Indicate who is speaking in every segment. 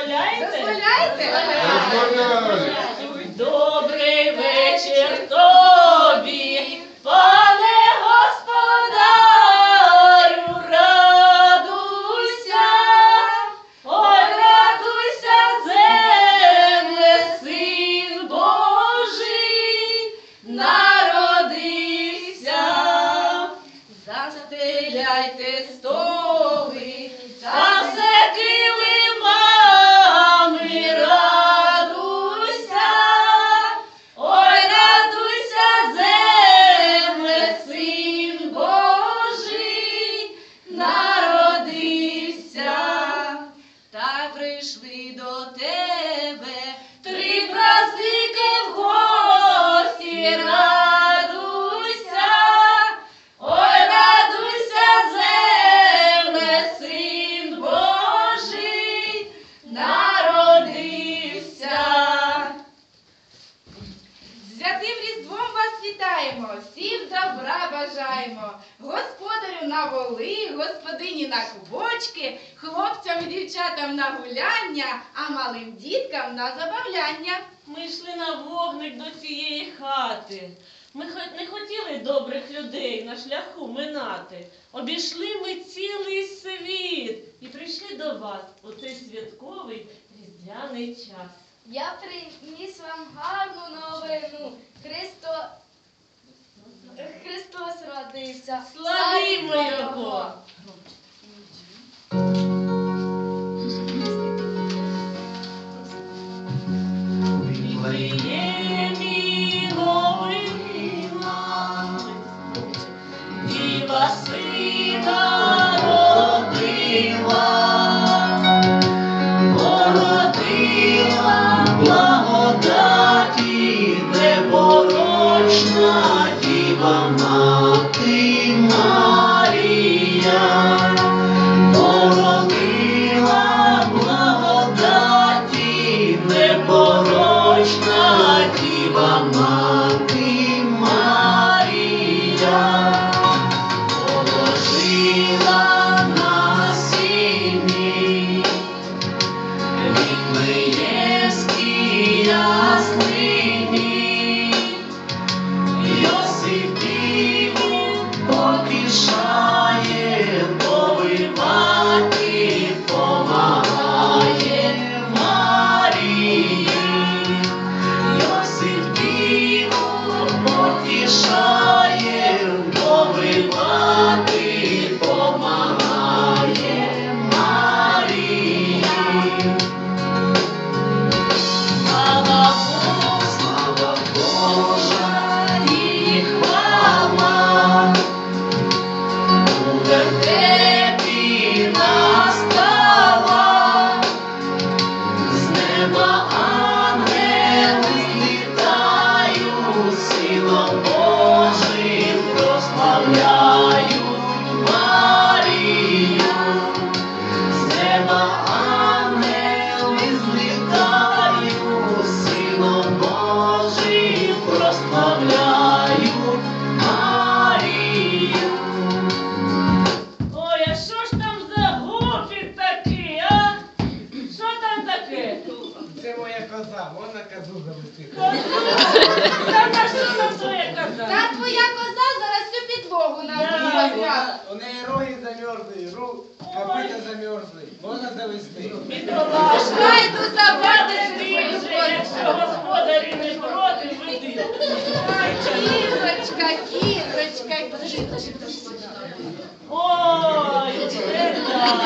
Speaker 1: дозволяєте?
Speaker 2: Дозволяєте?
Speaker 3: Дозволяю.
Speaker 1: Добрий вечір тобі, пане господарю, радуйся, ой, радуйся, земле, син Божий, народився. Застеляйте столи, та все
Speaker 2: гуляння, а малим діткам на забавляння.
Speaker 1: Ми йшли на вогник до цієї хати. Ми хо- не хотіли добрих людей на шляху минати. Обійшли ми цілий світ і прийшли до вас у цей святковий різдвяний час.
Speaker 4: Я приніс вам гарну новину. Христо... Христос родився.
Speaker 1: Славімо його!
Speaker 2: Кізочка, кізочка.
Speaker 1: Ой, це так.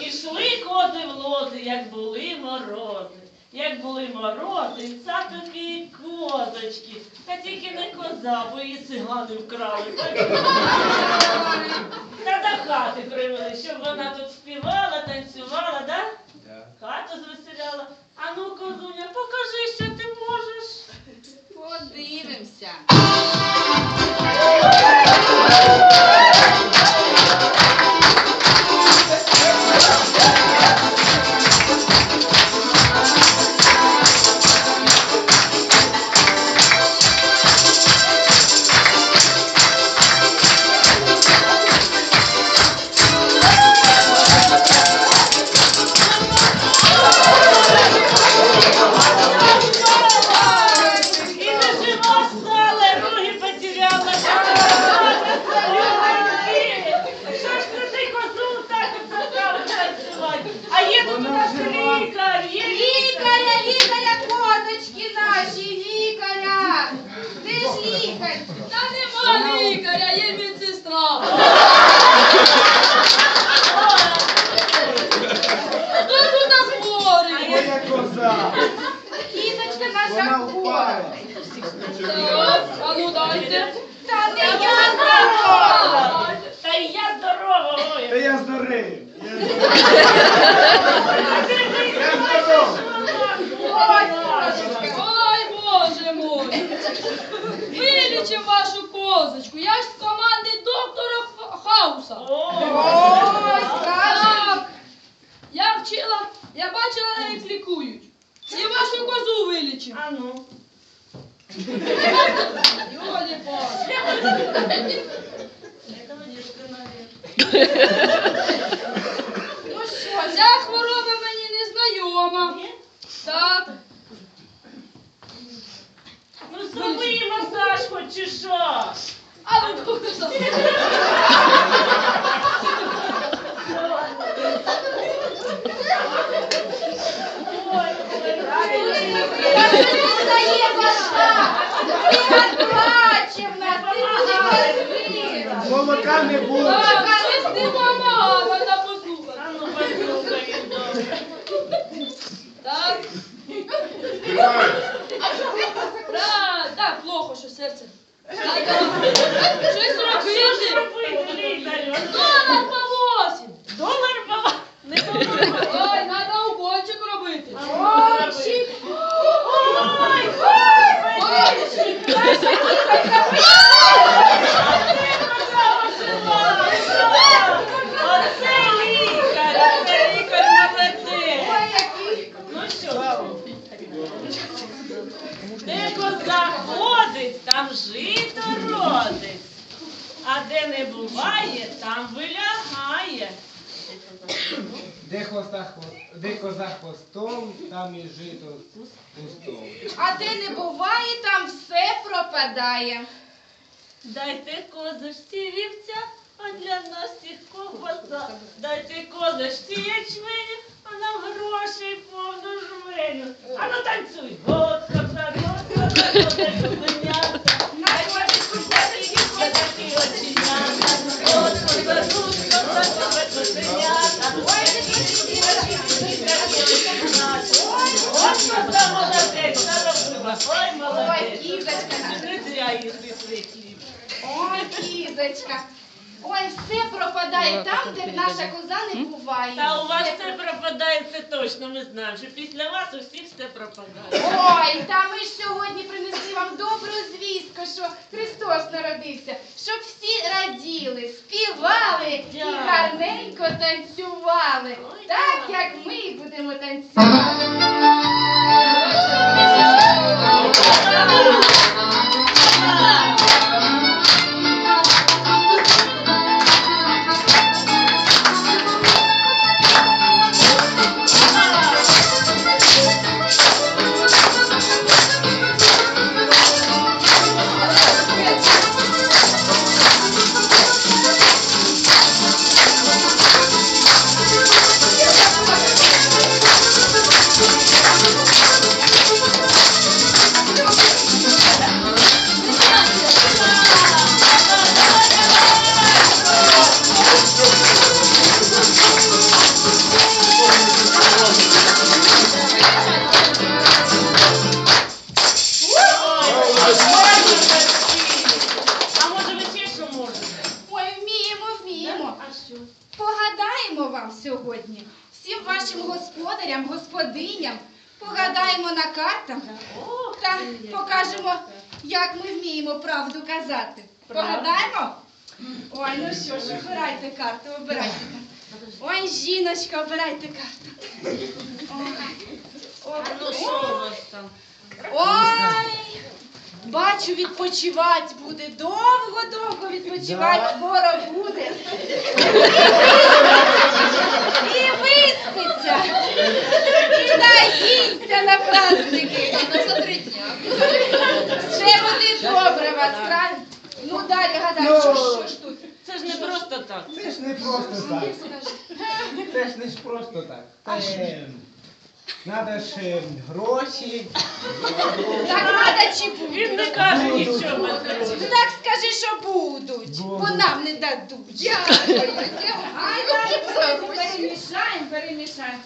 Speaker 1: Ішли кози в лози, як були морози. Як були морози, цапики і козочки. Та тільки не коза, бо її цигани вкрали. Та до хати привели, щоб вона тут співала, танцювала, да?
Speaker 5: Да.
Speaker 1: Хату звеселяла. А ну, козуня, покажи, що.
Speaker 2: Подивимося.
Speaker 5: Здоровий.
Speaker 4: Ой, Боже мой! Вилічив вашу козочку. Я ж з команди доктора Х- Хауса.
Speaker 2: Так.
Speaker 4: Я вчила, я бачила, як лікують. І вашу козу вилічив.
Speaker 1: А ну.
Speaker 4: Йолі Боже.
Speaker 2: Ну що,
Speaker 4: Ця хвороба мені не знайома.
Speaker 1: Ні?
Speaker 4: Так.
Speaker 1: Ну зроби їй масаж хоч чи що.
Speaker 4: А ну доктор.
Speaker 1: Ой, ой,
Speaker 2: Та це не стає важка. Ти плаче в нас, ти дуже красива.
Speaker 5: Молока не було.
Speaker 4: Так, щось не помагала на послухати.
Speaker 1: А ну послухай, добре.
Speaker 4: Так. Так, так, плохо, що
Speaker 1: де коза ходить, там жито родить. А де не буває, там вилягає.
Speaker 5: Де хвоста хвост, де коза хвостом, там і жито пустом.
Speaker 2: А де не буває, там все пропадає.
Speaker 1: Дайте козочці вівця, а для нас всіх ковбаса. Дайте козочці ячменю, а нам грошей повну жменю. А ну танцюй. Коза, козенята.
Speaker 2: На козочку
Speaker 1: Такі козаки оченята. Сірочки, такі оченята. От коза молодець, заробила. Ой, молодець. Не зря їсти свій хліб.
Speaker 2: Ой, кізочка. Ой, все пропадає там, де наша коза не буває.
Speaker 1: Та у вас
Speaker 2: Все
Speaker 1: пропадає, це точно, ми знаємо, що після вас у всіх все пропадає.
Speaker 2: Ой, та ми ж сьогодні принесли вам добру звістку, що Христос народився, щоб всі раділи, співали і гарненько танцювали,
Speaker 1: Ой,
Speaker 2: так як ми будемо танцювати. Вміємо. Погадаємо вам сьогодні, всім вашим господарям, господиням, погадаємо на картах та покажемо, як ми вміємо правду казати. Погадаємо? Ой, ну що ж, обирайте карту, обирайте карту. Ой, жіночка, обирайте карту. Ой,
Speaker 1: ну?
Speaker 2: Ой, бачу, відпочивати буде. Довго-довго відпочивати
Speaker 5: Да.
Speaker 2: скоро буде. І виспиться. І наїться на праздники.
Speaker 4: за.
Speaker 2: Ще буде добре вас, правильно? Ну, далі гадай,
Speaker 5: Ну.
Speaker 2: що, що ж тут?
Speaker 1: Це Це ж не просто так.
Speaker 5: Це ж не просто так. Це ж не просто так. Надо ж е, гроші.
Speaker 2: Так надо чи
Speaker 1: Він не
Speaker 2: будуть?
Speaker 1: каже нічого.
Speaker 2: Ну так скажи, що будуть, бо
Speaker 5: Будуть.
Speaker 2: нам не дадуть. Дякую. Ай, давайте перемішаємо, перемішаємо.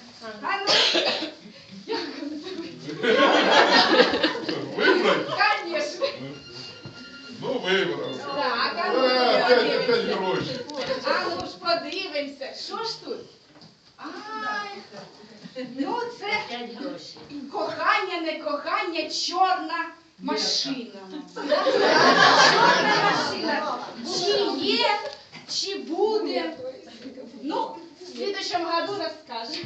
Speaker 2: А ну,
Speaker 3: Вибрать?
Speaker 2: звісно.
Speaker 3: Ну, вибрав.
Speaker 2: Так, а ну,
Speaker 3: Е, Опять, опять гроші.
Speaker 2: А ну ж подивимося. Що ж тут? Ай, ну це
Speaker 1: П'ять грошей.
Speaker 2: кохання, не кохання, чорна машина. Чорна машина. Чи є, чи буде. Ну, в слідчому году розкаже.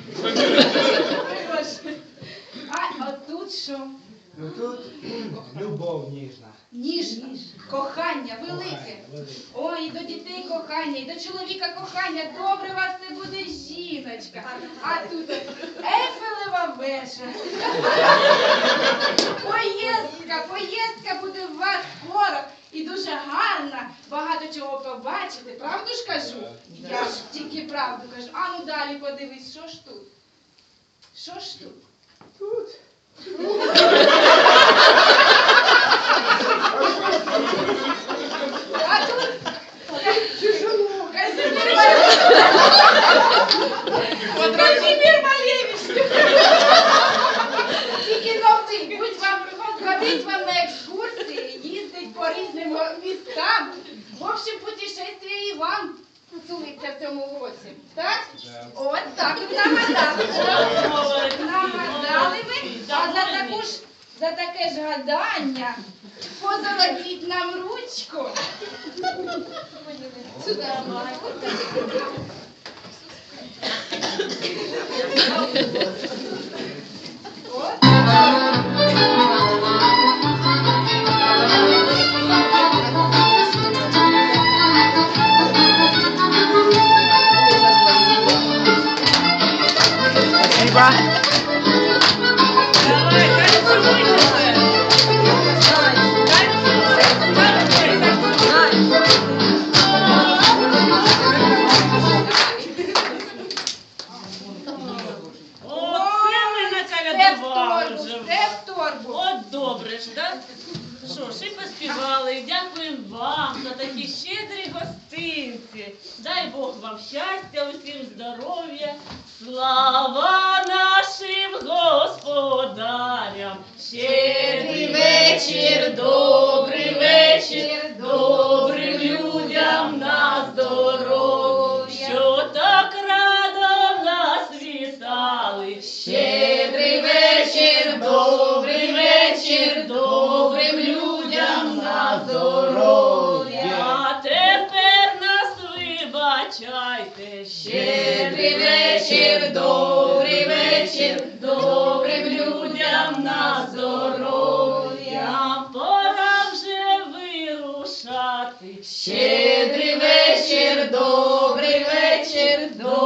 Speaker 2: А отут що?
Speaker 5: Ну тут любов ніжна.
Speaker 2: Ніжна, кохання велике.
Speaker 5: Кохання велике.
Speaker 2: Ой, і до дітей кохання, і до чоловіка кохання. Добре вас це буде жіночка. А тут Ейфелева вежа. Поїздка, поїздка буде у вас скоро і дуже гарна. Багато чого побачите. Правду ж кажу? Я ж тільки правду кажу. А ну далі подивись, що ж тут? Що ж? Тут. А тут Казимир Малевич. Казимир Малевич. Тільки новий, будь вам ходить вам на екскурсії, їздить по різним містам. В общем, путешествие і вам сулиться в цьому році. Так? От так і нагадали. Нагадали ви, а за таку ж за таке ж гадання позолотіть нам ручку. Сюди. От.
Speaker 1: Добрий вечір, добрим людям на здоров'я. Пора вже вирушати. Щедрий вечір, добрий вечір, добрим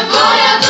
Speaker 6: agora.